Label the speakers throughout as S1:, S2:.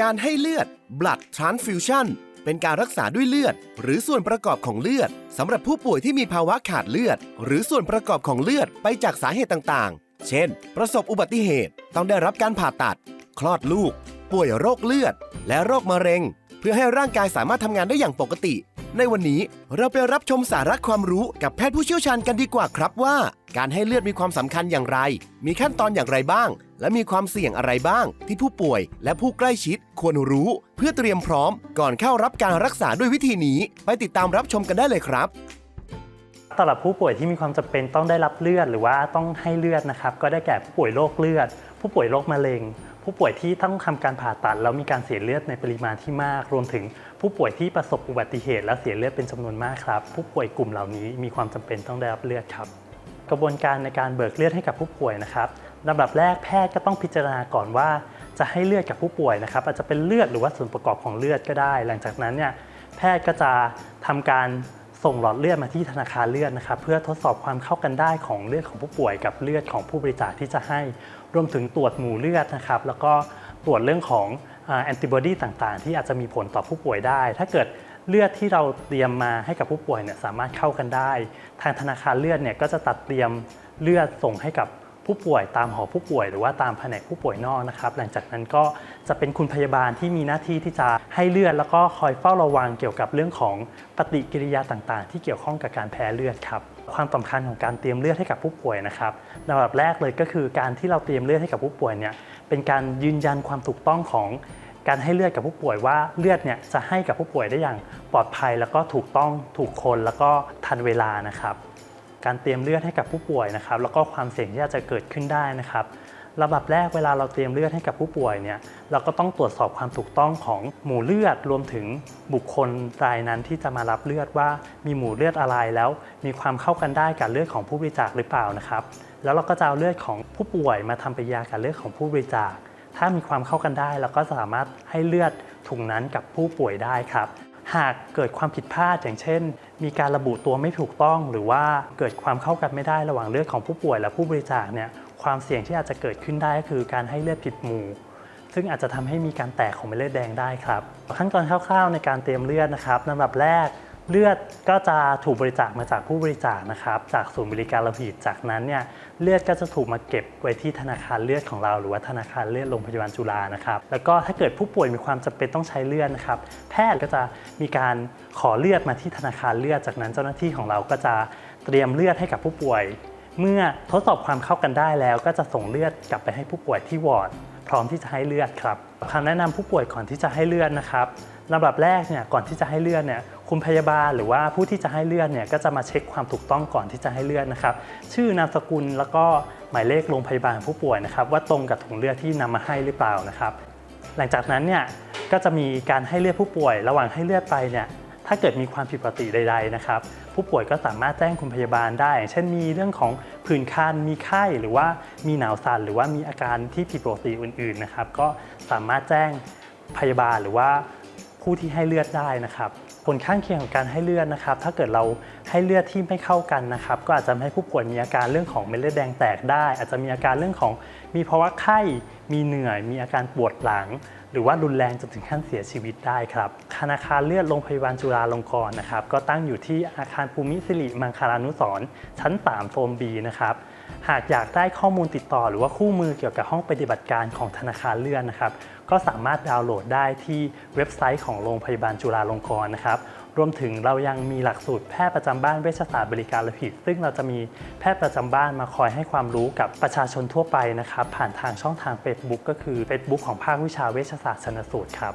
S1: การให้เลือด blood transfusion เป็นการรักษาด้วยเลือด หรือส่วนประกอบของเลือดสำหรับผู้ป่วยที่มีภาวะขาดเลือด หรือส่วนประกอบของเลือดไปจากสาเหตุต่างๆ เช่น ประสบอุบัติเหตุต้องได้รับการผ่าตัด คลอดลูก ป่วยโรคเลือด และโรคมะเร็ง เพื่อให้ร่างกายสามารถทำงานได้อย่างปกติ ในวันนี้เราไปรับชมสาระความรู้กับแพทย์ผู้เชี่ยวชาญกันดีกว่าครับว่า การให้เลือดมีความสำคัญอย่างไร มีขั้นตอนอย่างไรบ้าง และมีความเสี่ยงอะไรบ้าง ที่ผู้ป่วย และผู้ใกล้ชิด ควรรู้ เพื่อเตรียมพร้อม ก่อนเข้ารับการรักษาด้วยวิธีนี้ ไปติดตามรับชมกันได้เลยครับ
S2: สำหรับผู้ป่วยที่มีความจำเป็นต้องได้รับเลือดหรือว่าต้องให้เลือดนะครับ ก็ได้แก่ผู้ป่วยโรคเลือด ผู้ป่วยโรคมะเร็ง ผู้ป่วยที่ต้องทำการผ่าตัดแล้วมีการเสียเลือดในปริมาณที่มาก รวมถึงผู้ป่วยที่ประสบอุบัติเหตุ และเสียเลือดเป็นจำนวนมากครับ ผู้ป่วยกลุ่มเหล่านี้มีความจำเป็นต้องได้รับเลือดครับ กระบวนการในการเบิกเลือดให้กับผู้ป่วยนะครับลำดับแรกแพทย์ก็ต้องพิจารณาก่อนว่าจะให้เลือดกับผู้ป่วยนะครับ อาจจะเป็นเลือดหรือว่าส่วนประกอบของเลือดก็ได้ หลังจากนั้นเนี่ยแพทย์ก็จะทำการส่งหลอดเลือดมาที่ธนาคารเลือดนะครับ เพื่อทดสอบความเข้ากันได้ของเลือดของผู้ป่วยกับเลือดของผู้บริจาคที่จะให้รวมถึงตรวจหมู่เลือดนะครับ แล้วก็ตรวจเรื่องของแอนติบอดีต่างๆ ที่อาจจะมีผลต่อผู้ป่วยได้ ถ้าเกิด เลือดที่เราเตรียมมาให้กับผู้ป่วยเนี่ยสามารถเข้ากันได้ ทางธนาคารเลือดเนี่ยก็จะตัดเตรียมเลือดส่งให้กับผู้ป่วยตามหอผู้ป่วย หรือว่าตามแผนกผู้ป่วยนอกนะครับ หลังจากนั้นก็จะเป็นคุณพยาบาลที่มีหน้าที่ที่จะให้เลือด แล้วก็คอยเฝ้าระวังเกี่ยวกับเรื่องของปฏิกิริยาต่างๆ ที่เกี่ยวข้องกับการแพ้เลือดครับความสำคัญของการเตรียมเลือดให้กับผู้ป่วยนะครับลำดับแรกเลยก็คือการที่เราเตรียมเลือดให้กับผู้ป่วยเนี่ยเป็นการยืนยันความถูกต้องของ การให้เลือดกับผู้ป่วยว่าเลือดเนี่ยจะให้กับผู้ป่วยได้อย่างปลอดภัย แล้วก็ถูกต้องถูกคนแล้วก็ทันเวลานะครับ การเตรียมเลือดให้กับผู้ป่วยนะครับ แล้วก็ความเสี่ยงที่จะเกิดขึ้นได้นะครับลำดับแรกเวลาเราเตรียมเลือดให้กับผู้ป่วยเนี่ยเราก็ต้องตรวจสอบความถูกต้องของหมู่เลือดรวมถึงบุคคลรายนั้นที่จะมารับเลือดว่ามีหมู่เลือดอะไรแล้ว มีความเข้ากันได้กับเลือดของผู้บริจาคหรือเปล่านะครับ แล้วเราก็จะเอาเลือดของผู้ป่วยมาทำปฏิกิริยากับเลือดของผู้บริจาค ถ้ามีความเข้ากันได้เราก็สามารถให้เลือดถุงนั้นกับผู้ป่วยได้ครับ หากเกิดความผิดพลาดอย่างเช่น มีการระบุตัวไม่ถูกต้อง หรือว่าเกิดความเข้ากันไม่ได้ระหว่างเลือดของผู้ป่วยและผู้บริจาคเนี่ยความเสี่ยงที่อาจจะเกิดขึ้นได้ก็คือการให้เลือดผิดหมู่ ซึ่งอาจจะทำให้มีการแตกของเม็ดเลือดแดงได้ครับขั้นตอนคร่าวๆในการเตรียมเลือดนะครับลำดับแรก เลือดก็จะถูกบริจาคมาจากผู้บริจาคนะครับ จากศูนย์บริการโลหิตจากนั้นเนี่ยเลือดก็จะถูกมาเก็บไว้ที่ธนาคารเลือดของเรา หรือว่าธนาคารเลือดโรงพยาบาลจุฬานะครับ แล้วก็ถ้าเกิดผู้ป่วยมีความจำเป็นต้องใช้เลือดนะครับ แพทย์ก็จะมีการขอเลือดมาที่ธนาคารเลือด จากนั้นเจ้าหน้าที่ของเราก็จะเตรียมเลือดให้กับผู้ป่วย เมื่อทดสอบความเข้ากันได้แล้ว ก็จะส่งเลือดกลับไปให้ผู้ป่วยที่วอร์ด พร้อมที่จะให้เลือดครับคำแนะนำผู้ป่วยก่อนที่จะให้เลือดนะครับลำดับแรกเนี่ยก่อนที่จะให้เลือดเนี่ยคุณพยาบาลหรือว่าผู้ที่จะให้เลือดเนี่ยก็จะมาเช็คความถูกต้องก่อนที่จะให้เลือดนะครับ ชื่อนามสกุลแล้วก็หมายเลขโรงพยาบาลผู้ป่วยนะครับ ว่าตรงกับถุงเลือดที่นำมาให้หรือเปล่านะครับ หลังจากนั้นเนี่ยก็จะมีการให้เลือดผู้ป่วย ระหว่างให้เลือดไปเนี่ย ถ้าเกิดมีความผิดปกติใดๆนะครับผู้ป่วยก็สามารถแจ้งคุณพยาบาลได้ เช่นมีเรื่องของผื่นคันมีไข้หรือว่ามีหนาวสั่นหรือว่ามีอาการที่ผิดปกติอื่นๆนะครับก็สามารถแจ้งพยาบาลหรือว่าผู้ที่ให้เลือดได้นะครับผลข้างเคียงของการให้เลือดนะครับ ถ้าเกิดเรา ให้เลือดที่ไม่เข้ากันนะครับก็อาจจะทำให้ผู้ป่วยมีอาการเรื่องของเม็ดเลือดแดงแตกได้ อาจจะมีอาการเรื่องของมีภาวะไข้มีเหนื่อย มีอาการปวดหลัง หรือว่ารุนแรงจนถึงขั้นเสียชีวิตได้ครับธนาคารเลือดโรงพยาบาลจุฬาลงกรณ์นะครับก็ตั้งอยู่ที่อาคารภูมิสิริมังคลานุสรณ์ชั้น 3 โซน B นะครับหากอยากได้ข้อมูลติดต่อ หรือว่าคู่มือเกี่ยวกับห้องปฏิบัติการของธนาคารเลือดนะครับก็สามารถดาวน์โหลดได้ที่เว็บไซต์ของโรงพยาบาลจุฬาลงกรณ์นะครับ รวมถึงเรายังมีหลักสูตรแพทย์ประจำบ้านเวชศาสตร์บริการโลหิต ซึ่งเราจะมีแพทย์ประจำบ้านมาคอยให้ความรู้กับประชาชนทั่วไปนะครับ ผ่านทางช่องทาง Facebook ก็คือ Facebook ของภาควิชาเวชศาสตร์ชนสูตรครับ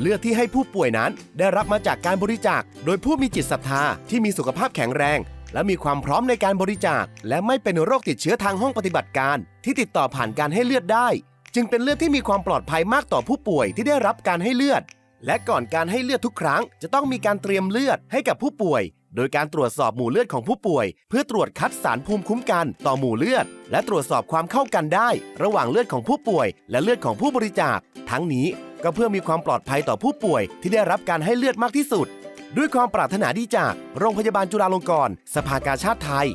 S1: เลือดที่ให้ผู้ป่วยนั้นได้รับมาจากการบริจาค โดยผู้มีจิตศรัทธาที่มีสุขภาพแข็งแรง และมีความพร้อมในการบริจาค และไม่เป็นโรคติดเชื้อทางห้องปฏิบัติการ ที่ติดต่อผ่านการให้เลือดได้ จึงเป็นเลือดที่มีความปลอดภัยมากต่อผู้ป่วยที่ได้รับการให้เลือด และก่อนการให้เลือดทุกครั้ง จะต้องมีการเตรียมเลือดให้กับผู้ป่วย โดยการตรวจสอบหมู่เลือดของผู้ป่วย เพื่อตรวจคัดสารภูมิคุ้มกันต่อหมู่เลือด และตรวจสอบความเข้ากันได้ ระหว่างเลือดของผู้ป่วย และเลือดของผู้บริจาค ทั้งนี้ก็เพื่อมีความปลอดภัยต่อผู้ป่วย ที่ได้รับการให้เลือดมากที่สุด ด้วยความปรารถนาดีจาก โรงพยาบาลจุฬาลงกรณ์สภากาชาติไทย